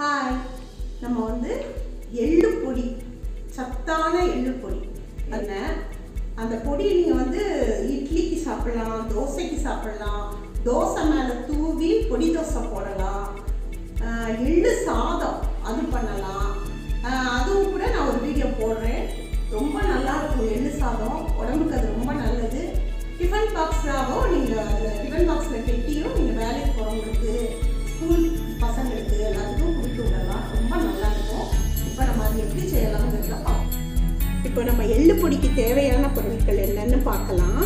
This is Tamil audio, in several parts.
ஹாய் நம்ம வந்து எள்ளு பொடி சத்தான எள்ளு பொடி. என்ன அந்த பொடி நீங்கள் வந்து இட்லிக்கு சாப்பிடலாம் தோசைக்கு சாப்பிடலாம் தோசை மேலே தூவி பொடி தோசை போடலாம். எள்ளு சாதம் அது பண்ணலாம். அதுவும் கூட நான் ஒரு வீடியோ போடுறேன். ரொம்ப நல்லா இருக்கும் எள்ளு சாதம். உடம்புக்கு அது ரொம்ப நல்லது. டிஃபன் பாக்ஸாகவும் நீங்கள் அதில் டிஃபன் பாக்ஸில் கெட்டியும் நீங்கள் வேலைக்கு போகிறவங்களுக்கு இப்போ நம்ம எள்ளு பொடிக்கு தேவையான பொருட்கள் என்னென்னு பார்க்கலாம்.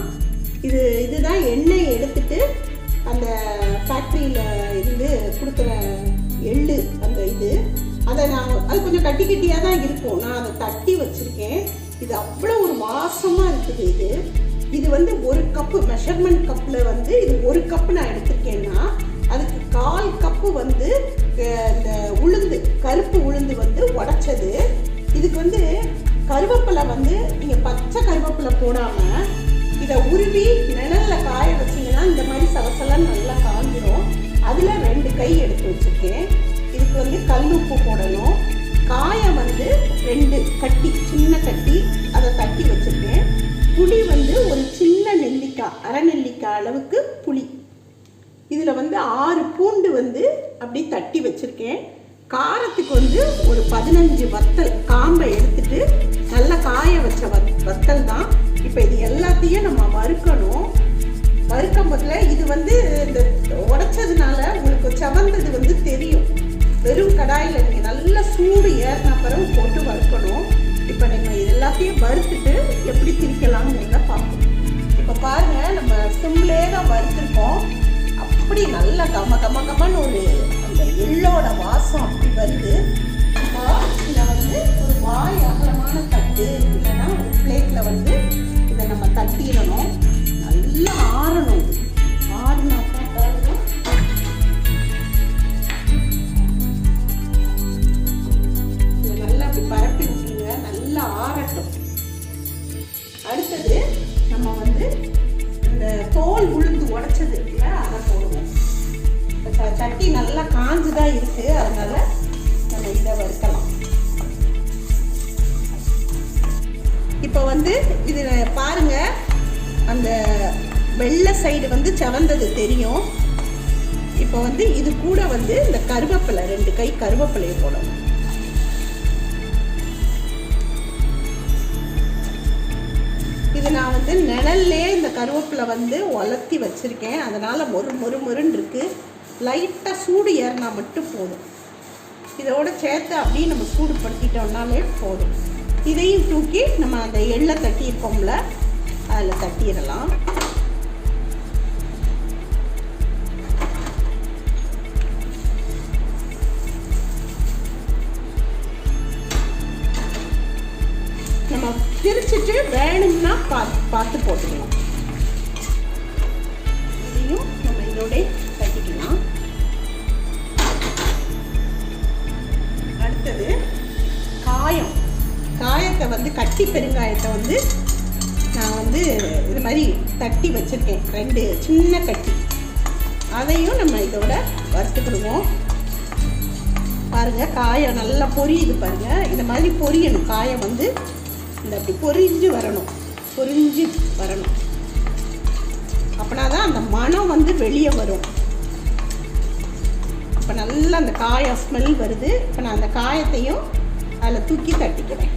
இது இதுதான் எண்ணெய் எடுத்துட்டு அந்த ஃபேக்ட்ரியில் இருந்து கொடுக்குற எள்ளு அந்த இது. அதை நான் அது கொஞ்சம் கட்டி கட்டியாக தான் இருக்கும். நான் அதை தட்டி வச்சுருக்கேன். இது அவ்வளோ ஒரு வாசமாக இருக்குது இது. இது வந்து ஒரு கப்பு மெஷர்மெண்ட் கப்பில் வந்து இது ஒரு கப்பு நான் எடுத்திருக்கேன்னா அதுக்கு கால் கப்பு வந்து இந்த உளுந்து கருப்பு உளுந்து வந்து உடைச்சது. இதுக்கு வந்து கருவேப்பிலை வந்து நீங்கள் பச்சை கருவேப்பிலை போடாமல் இதை உருவி நிழலில் காய வச்சீங்கன்னா இந்த மாதிரி சலசலன்னு நல்லா காஞ்சிரும். அதில் ரெண்டு கை எடுத்து வச்சுருக்கேன். இதுக்கு வந்து கல் உப்பு போடணும். காயை வந்து ரெண்டு கட்டி சின்ன கட்டி அதை தட்டி வச்சுருக்கேன். புளி வந்து ஒரு சின்ன நெல்லிக்காய் அரை நெல்லிக்காய் அளவுக்கு புளி. இதில் வந்து ஆறு பூண்டு வந்து அப்படி தட்டி வச்சுருக்கேன். காரத்துக்கு வந்து ஒரு பதினஞ்சு வத்தல் காம்பை எடுத்துட்டு நல்லா காய வச்ச வத் வத்தல் தான். இப்போ இது எல்லாத்தையும் நம்ம வறுக்கணும். வறுக்கும் போதுல இது வந்து இந்த உடைச்சதுனால உங்களுக்கு செவந்தது வந்து தெரியும். வெறும் கடாயில் நீங்கள் நல்லா சூடு ஏறின பிறகு போட்டு வறுக்கணும். இப்போ நம்ம எல்லாத்தையும் வறுத்துட்டு எப்படி திரிக்கலாம்ங்கிறத பார்ப்போம் இப்போ பாருங்க நம்ம சிம்லே தான் வறுத்துருக்கோம். அப்படி நல்ல கம கம கமன்னு ஒரு அந்த எள்ளோட வாசம். இதை நல்லா ஆறணும். இது. ஆறுனா நல்லா அப்படி பரப்பி விட்டுருங்க நல்லா ஆறட்டும். அடுத்தது நம்ம வந்து இந்த தோல் உளுந்து உடைச்சது இருக்குல்ல அதை போடுவோம் இப்ப ச- சட்டி நல்லா காஞ்சுதான் இருக்கு அதனால நம்ம இதை வறுக்கலாம். இப்போ வந்து இது பாருங்கள் அந்த வெள்ளை சைடு வந்து செவந்தது தெரியும். இப்போ வந்து இது கூட வந்து இந்த கருவேப்பிலை ரெண்டு கை கருவேப்பிலையை போடணும். இது நான் வந்து நிழல்லே இந்த கருவேப்பிலை வந்து உலர்த்தி வச்சுருக்கேன். அதனால் மொறு மொறு மொறுன்னு இருக்குது லைட்டாக சூடு ஏறினா மட்டும் போதும். இதோட சேர்த்து அப்படியே நம்ம சூடுபடுத்திட்டோம்னாலே போதும். இதையும் தூக்கி நம்ம அந்த எள்ளை தட்டியிருக்கோம்ல அதில் தட்டிடலாம். நம்ம பிரிச்சுட்டு வேணும்னா பார்த்து பார்த்து போட்டுக்கலாம். இதையும் நம்ம இதோட கட்டிக்கலாம் அடுத்தது காயம். காயத்தை வந்து கட்டி பெருங்காயத்தை வந்து வந்து இது மாதிரி தட்டி வச்சுருக்கேன். ரெண்டு சின்ன கட்டி. அதையும் நம்ம இதோட வறுத்துக்கிடுவோம். பாருங்க காயம் நல்லா பொரியுது பாருங்க. இந்த மாதிரி பொரியணும். காயம் வந்து இந்த அப்படி பொரிஞ்சு வரணும். பொரிஞ்சு வரணும். அப்படின்னா தான் அந்த மனம் வந்து வெளியே வரும். இப்போ நல்லா அந்த காயம் ஸ்மெல் வருது. இப்போ நான் அந்த காயத்தையும் அதில் தூக்கி தட்டிக்கிறேன்.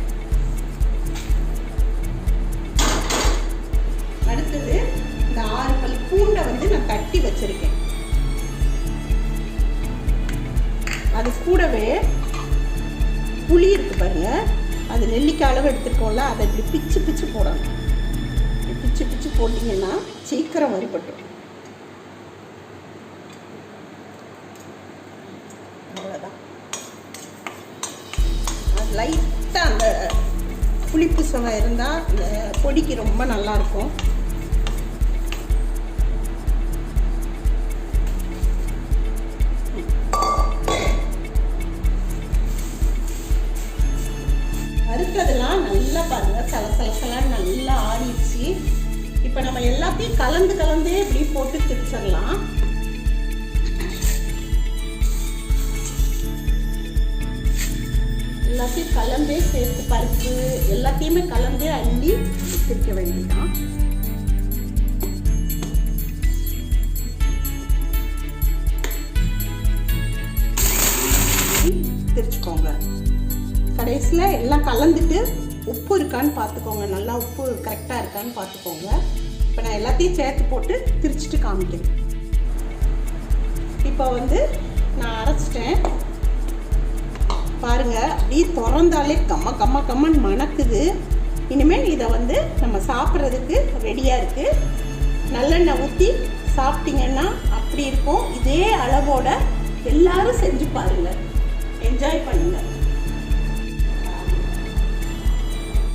ஆறு பல் பூண்டை வந்து நான் தட்டி வச்சிருக்கேன். அது கூடவே புளி இருக்கு பாருங்க. அது நெல்லிக்காய் அளவு எடுத்துருக்கோம்ல அதை இப்படி பிச்சு பிச்சு போடணும். பிச்சு பிச்சு போட்டிங்கன்னா சீக்கிரம் வரிப்பட்டுரும் அவ்வளோதான் அது லைட்டாக அந்த புளிப்பு சுவை இருந்தால் இந்த பொடிக்கு ரொம்ப நல்லா கலந்து கலந்தே இப்படி போட்டு திரிச்சிடலாம். எல்லாத்தையும் கலந்தே சேர்த்து பருப்பு எல்லாத்தையுமே கலந்தே அள்ளி திரிக்க வேண்டியதான் திரிச்சுக்கோங்க. கடைசியில் எல்லாம் கலந்துட்டு உப்பு இருக்கான்னு பார்த்துக்கோங்க. நல்லா உப்பு கரெக்டாக இருக்கான்னு பார்த்துக்கோங்க. இப்போ நான் எல்லாத்தையும் சேர்த்து போட்டு திரிச்சிட்டு காமிக்கிறேன். இப்போ வந்து நான் அரைச்சிட்டேன். பாருங்க அப்படியே திறந்தாலே கம்ம கம்ம கம்மன்னு மணக்குது. இனிமேல் இதை வந்து நம்ம சாப்பிட்றதுக்கு ரெடியாக இருக்குது நல்லெண்ணெய் ஊற்றி சாப்பிட்டீங்கன்னா அப்படி இருக்கும். இதே அளவோட எல்லாரும் செஞ்சு பாருங்கள் என்ஜாய் பண்ணுங்கள்